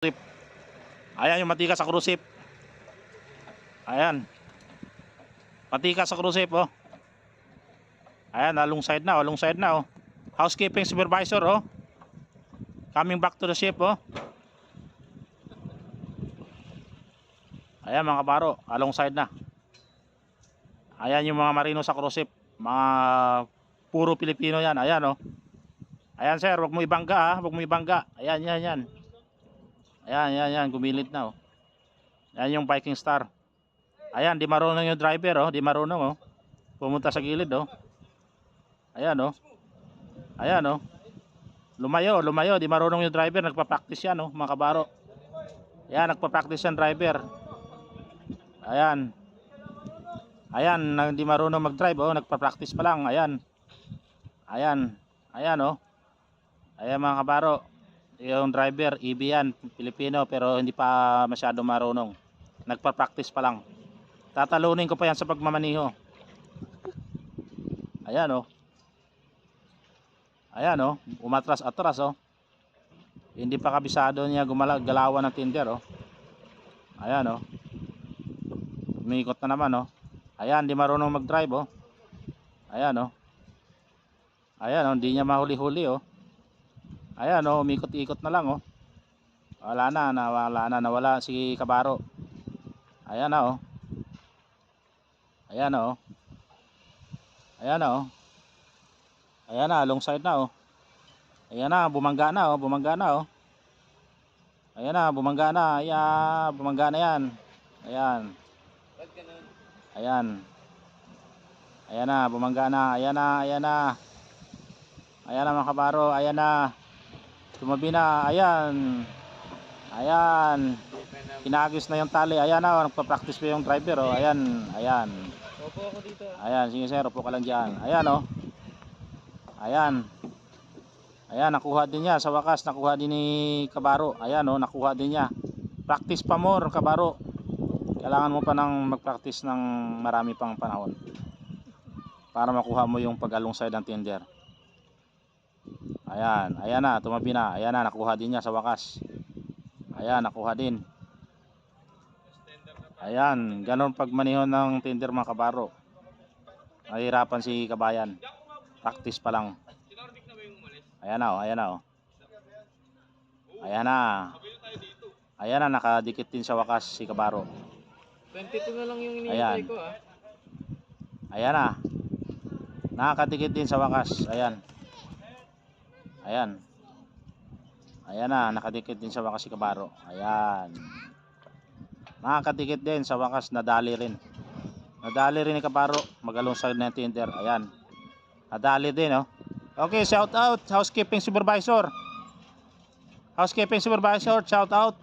Krusip. Ayan yung matika sa krusip. Ayan. Matika sa krusip, oh. Ayan, along side na, along side na, oh. Housekeeping supervisor, oh. Coming back to the ship, oh. Ayan mga baro, along side na. Ayan yung mga marino sa krusip. Mga puro Pilipino yan. Ayan, oh. Ayan sir, wag mo ibangga ha, wag mo ibangga. Ayan, yan, yan. Ayan, yan, yan, gumilit na oh. Ayan yung Viking Star. Ayan, di marunong yung driver oh, di marunong oh. Pumunta sa gilid oh. Ayan oh. Ayan oh. Lumayo, lumayo, di marunong yung driver, nagpa-practice yan oh, mga kabaro. Ayan, nagpa-practice yan driver. Ayan. Ayan, hindi marunong mag-drive oh, nagpa-practice pa lang. Ayan. Ayan. Ayan oh. Ayan mga kabaro. Yung driver, EB Pilipino, pero hindi pa masyado marunong. Nagpa-practice pa lang. Tatalunin ko pa yan sa pagmamaniho. Ayan oh. Ayan oh, umatras-atras oh. Hindi pa kabisado niya gumala galawan ng tinder oh. Ayan oh. Umikot na naman oh. Ayan, di marunong mag-drive oh. Ayan oh. Ayan oh, hindi niya mahuli-huli oh. Ayan oh, umikot-ikot na lang oh. Wala na, nawala na, nawala si Kabaro. Ayan na oh. Ayan na oh. Ayan na oh. Ayan na, long side na oh. Ayan na, bumangga na oh, bumangga na oh. Ayan na, bumangga na. Ayan, bumangga na yan. Ayan. Ayan. Ayan na, bumangga na. Ayan na, ayan na. Ayan na mga kabaro, ayan na. Tumabi na, ayan. Ayan. Kinagis na yung tali. Ayan na, nagpa-practice pa yung driver oh. Ayan, ayan. Opo ako dito. Ayan, sige sir, upo ka lang dyan. Ayan oh. Ayan. Ayan, nakuha din niya. Sa wakas, nakuha din ni Kabaro. Ayan oh, nakuha din niya. Practice pa more, Kabaro. Kailangan mo pa nang mag-practice ng marami pang panahon. Para makuha mo yung pag-alongside ng tinder. Ayan, ayan na, tumabi na. Ayan na, nakuha din niya sa wakas. Ayan, nakuha din. Ayan, ganon pag manihon ng tinder mga kabaro. Nahihirapan si kabayan. Practice pa lang. Ayan na, oh, ayan na. Oh. Ayan na. Ayan na, nakadikit din sa wakas si kabaro. 22 na lang yung Ayan. iniintay ko ah. Ayan na. Nakakadikit din sa wakas. Ayan. Ayan. Ayan na, nakadikit din sa wakas si kabaro. Ayan. Nakakadikit din sa wakas, nadali rin. Nadali rin ni kabaro. Magalong sa na tinder. Ayan. Nadali din, oh. Okay, shout out. Housekeeping supervisor. Housekeeping supervisor, shout out.